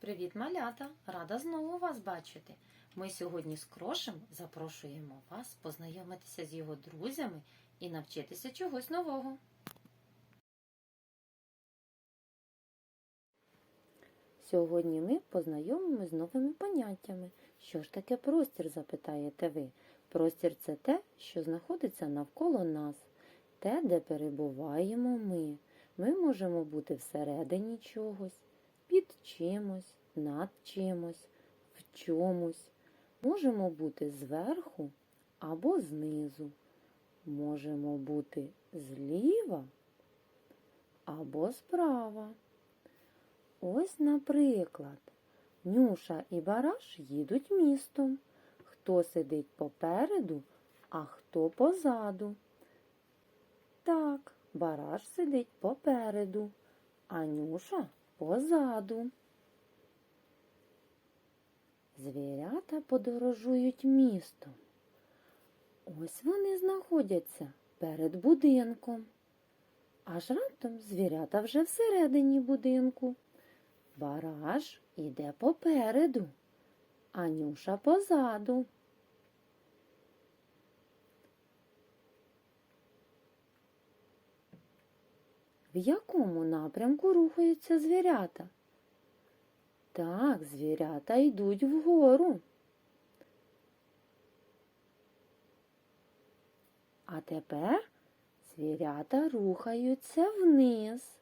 Привіт, малята! Рада знову вас бачити. Ми сьогодні з Крошем запрошуємо вас познайомитися з його друзями і навчитися чогось нового. Сьогодні ми познайомимося з новими поняттями. Що ж таке простір, запитаєте ви? Простір це те, що знаходиться навколо нас, те, де перебуваємо ми. Ми можемо бути всередині чогось, під чимось, над чимось, в чомусь. Можемо бути зверху або знизу. Можемо бути зліва або справа. Ось, наприклад, Нюша і Бараш їдуть містом. Хто сидить попереду, а хто позаду. Так, Бараш сидить попереду, а Нюша позаду. Звірята подорожують містом. Ось вони знаходяться перед будинком. Аж раптом звірята вже всередині будинку. Бараш іде попереду, а Нюша позаду. Якому напрямку рухаються звірята? Так, звірята йдуть вгору. А тепер звірята рухаються вниз.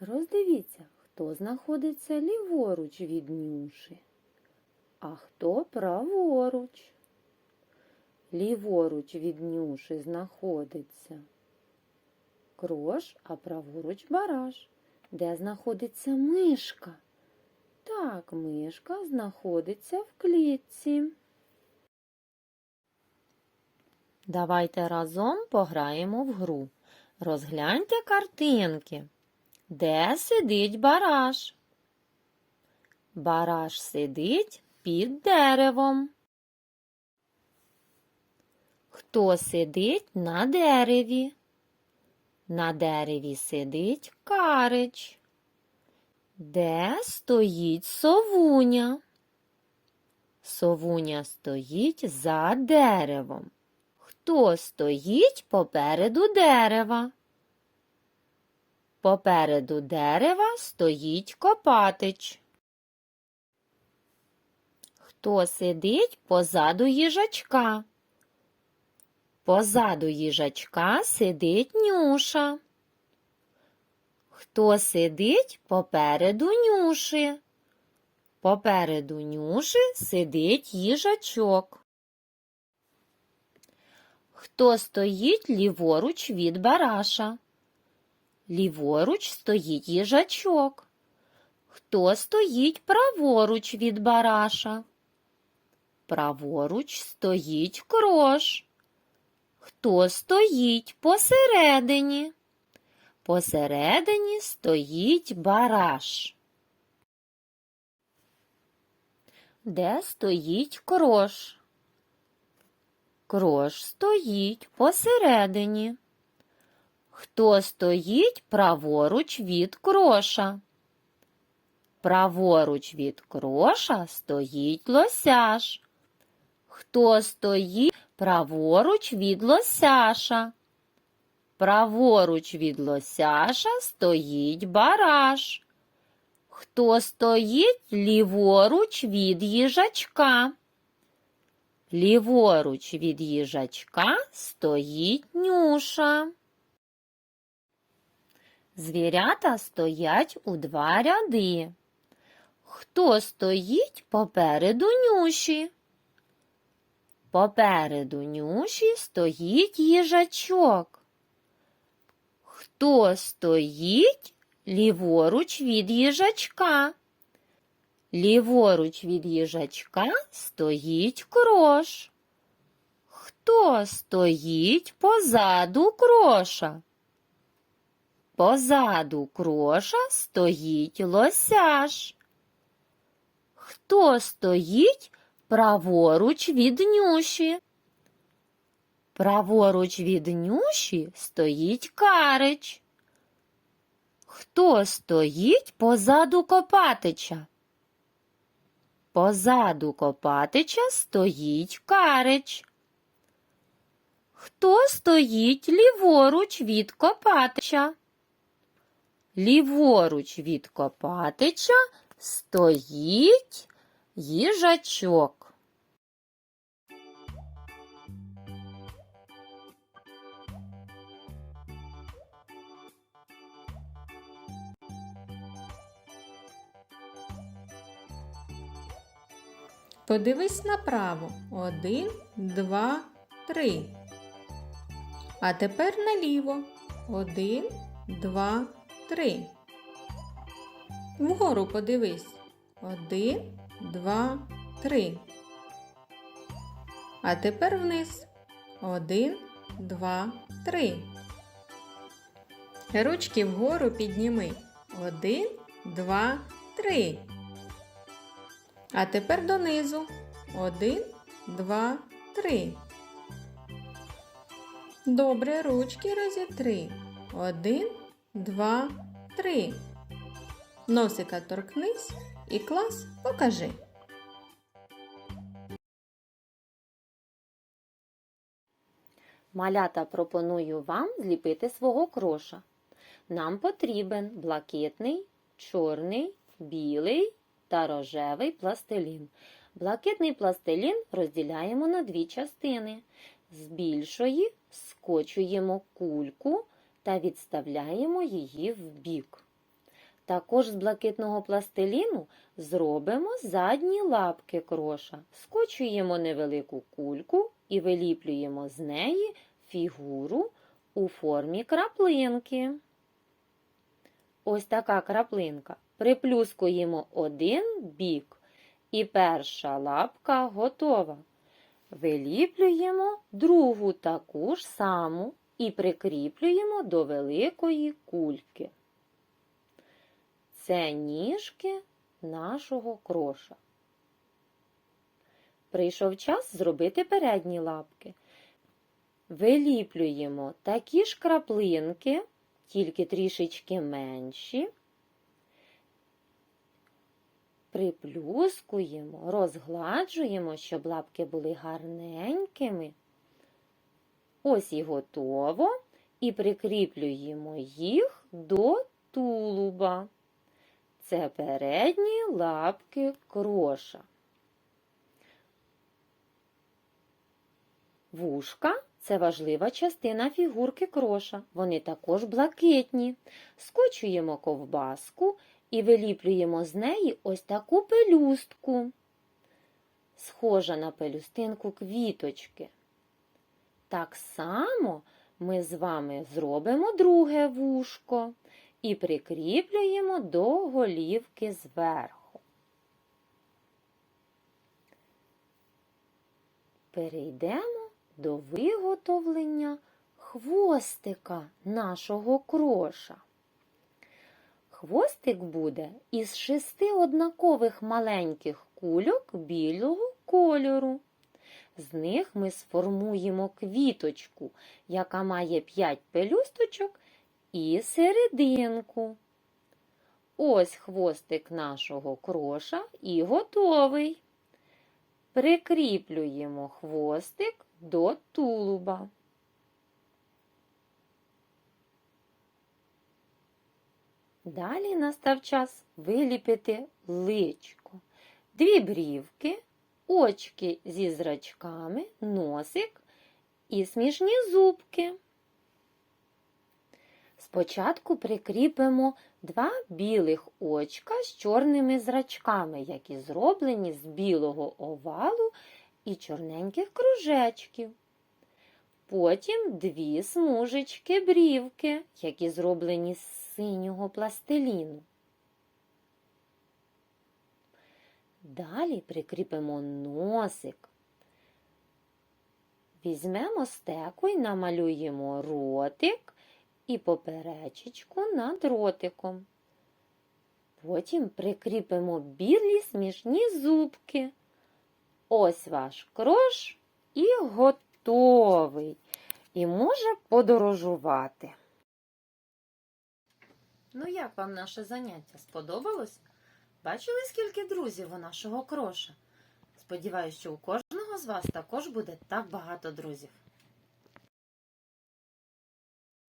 Роздивіться, хто знаходиться ліворуч від Нюші, а хто праворуч. Ліворуч від Нюші знаходиться крош, а праворуч бараш. Де знаходиться мишка? Так, мишка знаходиться в клітці. Давайте разом пограємо в гру. Розгляньте картинки. Де сидить бараш? Бараш сидить під деревом. Хто сидить на дереві? На дереві сидить карич. Де стоїть совуня? Совуня стоїть за деревом. Хто стоїть попереду дерева? Попереду дерева стоїть копатич. Хто сидить позаду їжачка? Позаду їжачка сидить нюша. Хто сидить попереду нюші? Попереду нюші сидить їжачок. Хто стоїть ліворуч від бараша? Ліворуч стоїть їжачок. Хто стоїть праворуч від бараша? Праворуч стоїть крош. Хто стоїть посередині? Посередині стоїть бараш. Де стоїть крош? Крош стоїть посередині. Хто стоїть праворуч від кроша? Праворуч від кроша стоїть лосяш. Хто стоїть праворуч від лосяша? Праворуч від лосяша стоїть бараш. Хто стоїть ліворуч від їжачка? Ліворуч від їжачка стоїть нюша. Звірята стоять у два ряди. Хто стоїть попереду нюші? Попереду нюші стоїть їжачок. Хто стоїть ліворуч від їжачка? Ліворуч від їжачка стоїть крош. Хто стоїть позаду кроша? Позаду кроша стоїть лосяш. Хто стоїть праворуч від нюші? Праворуч від Нюші стоїть Карич. Хто стоїть позаду Копатича? Позаду Копатича стоїть Карич. Хто стоїть ліворуч від Копатича? Ліворуч від Копатича стоїть їжачок. Подивись направо. Один, два, три. А тепер наліво. Один, два, три. Вгору подивись. Один, два, три. А тепер вниз. Один, два, три. Ручки вгору підніми. Один, два, три. А тепер донизу. Один, два, три. Добре, ручки розітри. Один, два, три. Носика торкнись і клас покажи. Малята пропоную вам зліпити свого кроша. Нам потрібен блакитний, чорний, білий та рожевий пластилін. Блакитний пластилін розділяємо на дві частини. З більшої скочуємо кульку та відставляємо її в бік. Також з блакитного пластиліну зробимо задні лапки кроша, скочуємо невелику кульку і виліплюємо з неї фігуру у формі краплинки. Ось така краплинка. Приплюскуємо один бік, і перша лапка готова. Виліплюємо другу таку ж саму і прикріплюємо до великої кульки. Це ніжки нашого кроша. Прийшов час зробити передні лапки. Виліплюємо такі ж краплинки, тільки трішечки менші. Приплюскуємо, розгладжуємо, щоб лапки були гарненькими. Ось і готово. І прикріплюємо їх до тулуба. Це передні лапки кроша. Вушка це важлива частина фігурки кроша. Вони також блакитні. Скочуємо ковбаску і виліплюємо з неї ось таку пелюстку, схожа на пелюстинку квіточки. Так само ми з вами зробимо друге вушко і прикріплюємо до голівки зверху. Перейдемо до виготовлення хвостика нашого кроша. Хвостик буде із шести однакових маленьких кульок білого кольору. З них ми сформуємо квіточку, яка має 5 пелюсточок і серединку. Ось хвостик нашого кроша і готовий. Прикріплюємо хвостик до тулуба. Далі настав час виліпити личко. Дві брівки, очки зі зрачками, носик і смішні зубки. Спочатку прикріпимо два білих очка з чорними зрачками, які зроблені з білого овалу і чорненьких кружечків. Потім дві смужечки брівки, які зроблені з синього пластиліну. Далі прикріпимо носик. Візьмемо стеку і намалюємо ротик і поперечечку над ротиком. Потім прикріпимо білі смішні зубки. Ось ваш крош і готовий. і може подорожувати. Ну, як вам наше заняття? Сподобалось? Бачили, скільки друзів у нашого кроша? Сподіваюсь, що у кожного з вас також буде так багато друзів.